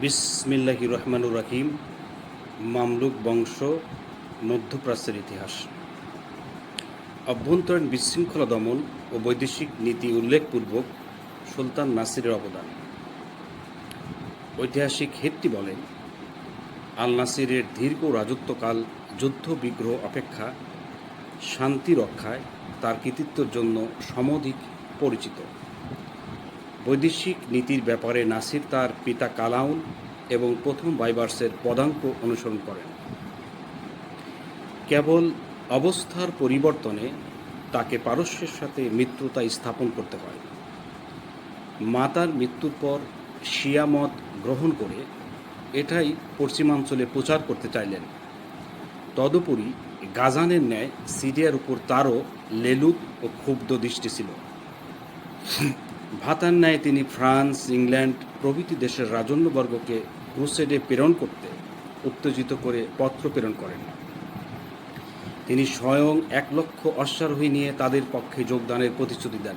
বিসমিল্লাহি রহমানুর রাহিম, মামলুক বংশ, মধ্যপ্রাচ্যের ইতিহাস। অভ্যন্তরীণ বিশৃঙ্খলা দমন ও বৈদেশিক নীতি উল্লেখপূর্বক সুলতান নাসিরের অবদান। ঐতিহাসিক হেট্টি বলেন, আল নাসিরের দীর্ঘ রাজত্বকাল যুদ্ধ বিগ্রহ অপেক্ষা শান্তি রক্ষায় তার কৃতিত্বের জন্য সমধিক পরিচিত। বৈদেশিক নীতির ব্যাপারে নাসির তার পিতা কালাউন এবং প্রথম বাইবার্সের পদাঙ্ক অনুসরণ করেন। কেবল অবস্থার পরিবর্তনে তাকে পারস্যের সাথে মিত্রতা স্থাপন করতে হয়। মাতার মৃত্যুর পর শিয়ামত গ্রহণ করে এটাই পশ্চিমাঞ্চলে প্রচার করতে চাইলেন। তদুপরি গাজানের ন্যায় সিরিয়ার উপর তারও লেলুত ও ক্ষুব্ধ দৃষ্টি ছিল। ভাতার ন্যায় তিনি ফ্রান্স, ইংল্যান্ড প্রভৃতি দেশের রাজন্যবর্গকে ক্রুসেডে প্রেরণ করতে উত্তেজিত করে পত্র প্রেরণ করেন। তিনি স্বয়ং এক লক্ষ অশ্বারোহী নিয়ে তাদের পক্ষে যোগদানের প্রতিশ্রুতি দেন।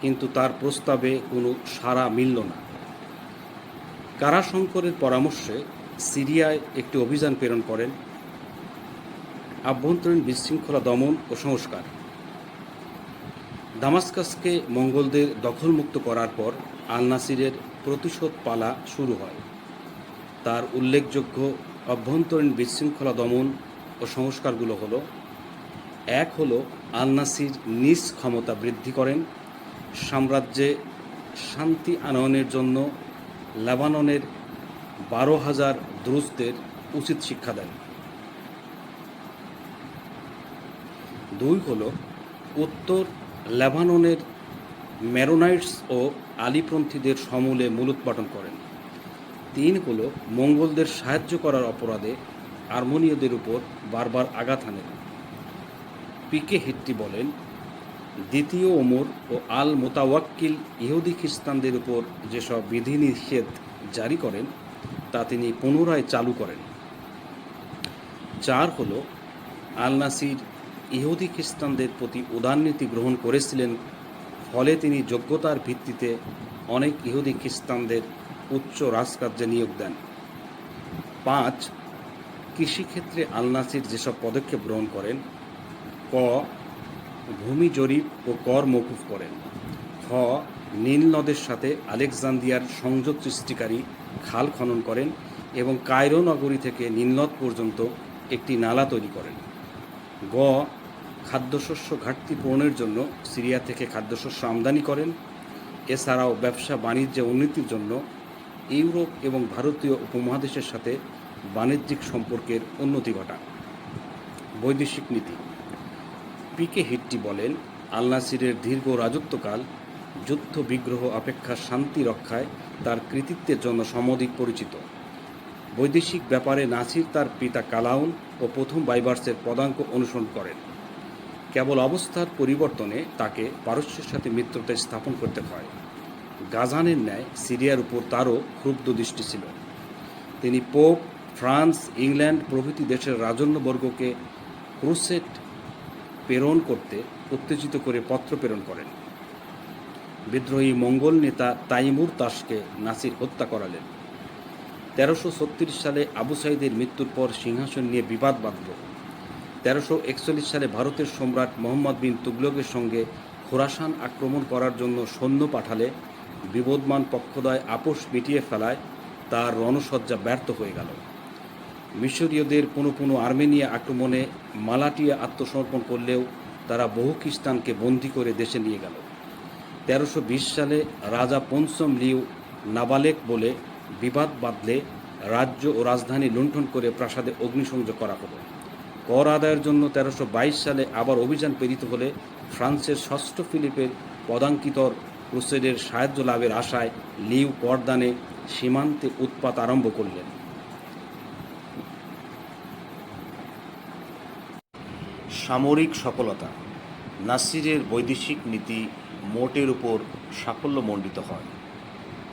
কিন্তু তার প্রস্তাবে কোনো সাড়া মিলল না। কারাশঙ্করের পরামর্শে সিরিয়ায় একটি অভিযান প্রেরণ করেন। আভ্যন্তরীণ বিশৃঙ্খলা দমন ও সংস্কার। দামাস্কাসকে মঙ্গলদের দখলমুক্ত করার পর আল নাসিরের প্রতিশোধ পালা শুরু হয়। তার উল্লেখযোগ্য অভ্যন্তরীণ বিশৃঙ্খলা দমন ও সংস্কারগুলো হলো, এক হলো আল নাসির নিজ ক্ষমতা বৃদ্ধি করেন, সাম্রাজ্যে শান্তি আনয়নের জন্য লেবাননের বারো হাজার দ্রুজদের উচিত শিক্ষা দেন। দুই হল উত্তর লেবাননের ম্যারোনাইটস ও আলিপন্থীদের সমূলে মূলোৎপাটন করেন। তিন হলো মঙ্গলদের সাহায্য করার অপরাধে আর্মোনীয়দের উপর বারবার আঘাত হানেন। পিকে হিট্টি বলেন, দ্বিতীয় ওমর ও আল মোতাওয়াক্কিল ইহুদি খ্রিস্টানদের উপর যেসব বিধিনিষেধ জারি করেন, তা তিনি পুনরায় চালু করেন। চার হল আল নাসির ইহুদি খ্রিস্টানদের প্রতি উদারনীতি গ্রহণ করেছিলেন, ফলে তিনি যোগ্যতার ভিত্তিতে অনেক ইহুদি খ্রিস্টানদের উচ্চ রাজকার্যে নিয়োগ দেন। পাঁচ, কৃষিক্ষেত্রে আলনাসির যেসব পদক্ষেপ গ্রহণ করেন, ক, ভূমি জরিপ ও কর মকুফ করেন। খ, নীল নদের সাথে আলেকজান্দিয়ার সংযোগ সৃষ্টিকারী খাল খনন করেন এবং কায়রো নগরী থেকে নীলনদ পর্যন্ত একটি নালা তৈরি করেন। গ, খাদ্যশস্য ঘাটতি পূরণের জন্য সিরিয়া থেকে খাদ্যশস্য আমদানি করেন। এছাড়াও ব্যবসা বাণিজ্যে উন্নতির জন্য ইউরোপ এবং ভারতীয় উপমহাদেশের সাথে বাণিজ্যিক সম্পর্কের উন্নতি ঘটান। বৈদেশিক নীতি। পিকে হিট্টি বলেন, আল নাসিরের দীর্ঘ রাজত্বকাল, যুদ্ধ বিগ্রহ অপেক্ষা শান্তি রক্ষায় তার কৃতিত্বের জন্য সমধিক পরিচিত। বৈদেশিক ব্যাপারে নাসির তার পিতা কালাউন ও প্রথম বাইবার্সের পদাঙ্ক অনুসরণ করেন। কেবল অবস্থার পরিবর্তনে তাকে পারস্যের সাথে মিত্রতা স্থাপন করতে হয়। গাজানের ন্যায় সিরিয়ার উপর তারও ক্ষুব্ধ দৃষ্টি ছিল। তিনি পোপ, ফ্রান্স, ইংল্যান্ড প্রভৃতি দেশের রাজন্যবর্গকে ক্রুসেট প্রেরণ করতে উত্তেজিত করে পত্র প্রেরণ করেন। বিদ্রোহী মঙ্গল নেতা তাইমুর তাসকে নাসির হত্যা করালেন। তেরোশো সালে আবু সাইদের মৃত্যুর পর সিংহাসন নিয়ে বিবাদ বাঁধল। তেরোশো একচল্লিশ সালে ভারতের সম্রাট মোহাম্মদ বিন তুগলকের সঙ্গে খোরাসান আক্রমণ করার জন্য সৈন্য পাঠালে বিবদমান পক্ষদয় আপোষ মিটিয়ে ফেলায় তার রণসজ্জা ব্যর্থ হয়ে গেল। মিশরীয়দের কোনো কোনো আর্মেনিয়া আক্রমণে মালাটিয়া আত্মসমর্পণ করলেও তারা বহু খ্রিস্টানকে বন্দী করে দেশে নিয়ে গেল। তেরোশো সালে রাজা পঞ্চম লিউ নাবালেক বলে বিবাদ বাঁধলে রাজ্য ও রাজধানী লুণ্ঠন করে প্রাসাদে অগ্নিসংযোগ করা হলো কর আদায়ের জন্য তেরোশো সালে আবার অভিযান প্রেরিত হলে ফ্রান্সের ষষ্ঠ ফিলিপের পদাঙ্কিতর ক্রুসেডের সাহায্য লাভের আশায় লিউ করদানে সীমান্তে উৎপাত আরম্ভ করলেন। সামরিক সফলতা, নাসিরের বৈদেশিক নীতি মোটের উপর সাফল্যমণ্ডিত হয়।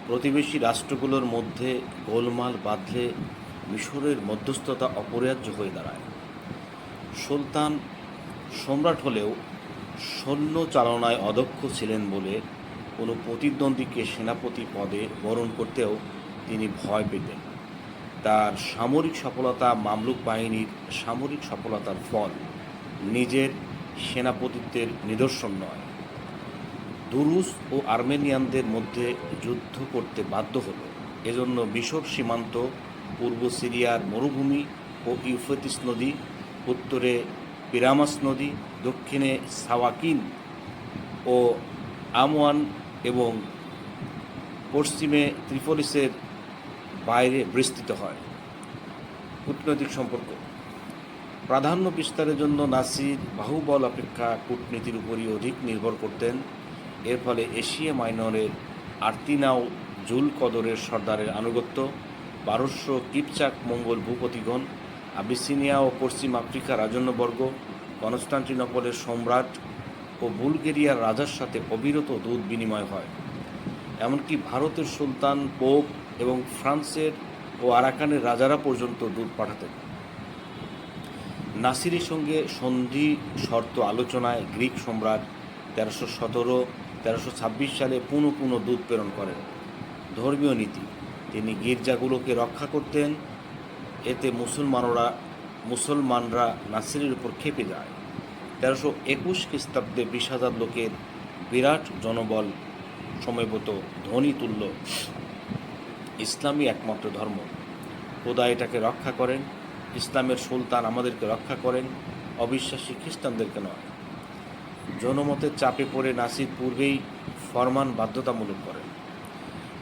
প্রতিবেশী রাষ্ট্রগুলোর মধ্যে গোলমাল বাঁধলে মিশরের মধ্যস্থতা অপরিহার্য হয়ে দাঁড়ায়। সুলতান সম্রাট হলেও সৈন্য চালনায় অদক্ষ ছিলেন বলে কোনো প্রতিদ্বন্দ্বীকে সেনাপতি পদে বরণ করতেও তিনি ভয় পেতেন। তার সামরিক সফলতা মামলুক বাহিনীর সামরিক সফলতার ফল নিজের সেনাপতিত্বের নিদর্শন নয়। দুরুস ও আর্মেনিয়ানদের মধ্যে যুদ্ধ করতে বাধ্য হলো। এজন্য মিশর সীমান্ত, পূর্ব সিরিয়ার মরুভূমি ও ইউফ্রেটিস নদী, উত্তরে পিরামাস নদী, দক্ষিণে সাওয়াকিন ও আমওয়ান এবং পশ্চিমে ত্রিপলিসের বাইরে বিস্তৃত হয়। কূটনৈতিক সম্পর্ক। প্রাধান্য বিস্তারের জন্য নাসির বাহুবল অপেক্ষা কূটনীতির উপরই অধিক নির্ভর করতেন। এর ফলে এশিয়া মাইনরের আর্তিনাও জুল কদরের সর্দারের আনুগত্য পারস্য কিপচাক মঙ্গল ভূপতিগণ, আবিসিনিয়া ও পশ্চিম আফ্রিকা রাজন্যবর্গ, কনস্টান্টিনোপলের সম্রাট ও বুলগেরিয়ার রাজার সাথে অবিরত দুধ বিনিময় হয়। এমনকি ভারতের সুলতান, পোপ এবং ফ্রান্সের ও আরাকানের রাজারা পর্যন্ত দুধ পাঠাতেন। নাসিরের সঙ্গে সন্ধি শর্ত আলোচনায় গ্রিক সম্রাট তেরোশো সতেরো তেরোশো সালে পুনঃ পুনঃ দূত প্রেরণ করেন। ধর্মীয় নীতি, তিনি গির্জাগুলোকে রক্ষা করতেন, এতে মুসলমানরা মুসলমানরা নাসিরের উপর খেপে যায়। তেরোশো একুশ খ্রিস্টাব্দে বিশ হাজার লোকের বিরাট জনবল সমবেত ধ্বনি তুল্য ইসলামই একমাত্র ধর্ম। খোদা এটাকে রক্ষা করেন, ইসলামের সুলতান আমাদেরকে রক্ষা করেন, অবিশ্বাসী খ্রিস্টানদেরকে নয়। জনমতের চাপে পড়ে নাসির পূর্বেই ফরমান বাধ্যতামূলক করেন।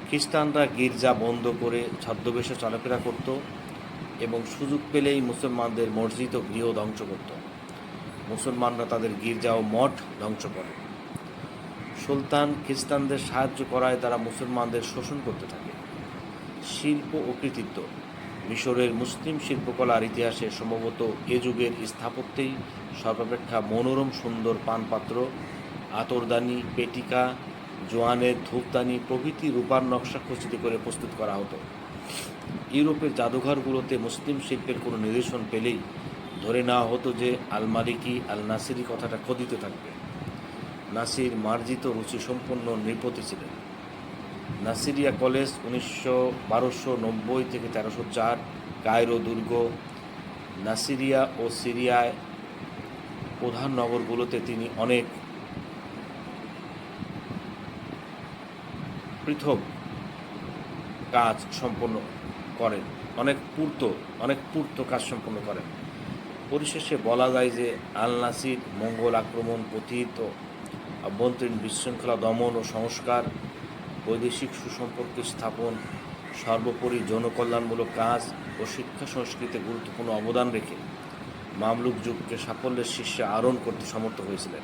খ্রিস্টানরা গির্জা বন্ধ করে ছদ্মবেশে চলাফেরা করত এবং সুযোগ পেলেই মুসলমানদের মসজিদ ও গৃহ ধ্বংস করত। মুসলমানরা তাদের গির্জা ও মঠ ধ্বংস করে। সুলতান খ্রিস্টানদের সাহায্য করায় তারা মুসলমানদের শোষণ করতে থাকে। শিল্প ও কৃতিত্ব। মিশরের মুসলিম শিল্পকলার ইতিহাসে সম্ভবত এ যুগের স্থাপত্যেই সর্বাপেক্ষা মনোরম, সুন্দর পানপাত্র, আতরদানি, পেটিকা, জোয়ানের ধূপদানি প্রভৃতি রূপার নকশা খচিত করে প্রস্তুত করা হতো। ইউরোপের জাদুঘরগুলোতে মুসলিম শিল্পের কোনো নিদর্শন পেলেই ধরে নেওয়া হতো যে আলমারিকি আল নাসিরি কথাটা খোদিত থাকবে। নাসির মার্জিত রুচিসম্পন্ন নৃপতি ছিলেন। নাসিরিয়া কলেজ উনিশশো বারোশো নব্বই থেকে তেরোশো চার, কায়রো দুর্গ, নাসিরিয়া ও সিরিয়ায় প্রধান নগরগুলোতে তিনি অনেক পৃথক কাজ সম্পন্ন করেন, অনেক পূর্ত অনেক পূর্ত কাজ সম্পন্ন করেন। পরিশেষে বলা যায় যে আল নাসির মঙ্গল আক্রমণ পতিত অভ্যন্তরীণ বিশৃঙ্খলা দমন ও সংস্কার, বৈদেশিক সুসম্পর্ক স্থাপন, সর্বোপরি জনকল্যাণমূলক কাজ ও শিক্ষা সংস্কৃতিতে গুরুত্বপূর্ণ অবদান রেখে মামলুক যুগকে সাফল্যের শীর্ষে আরোহণ করতে সমর্থ হয়েছিলেন।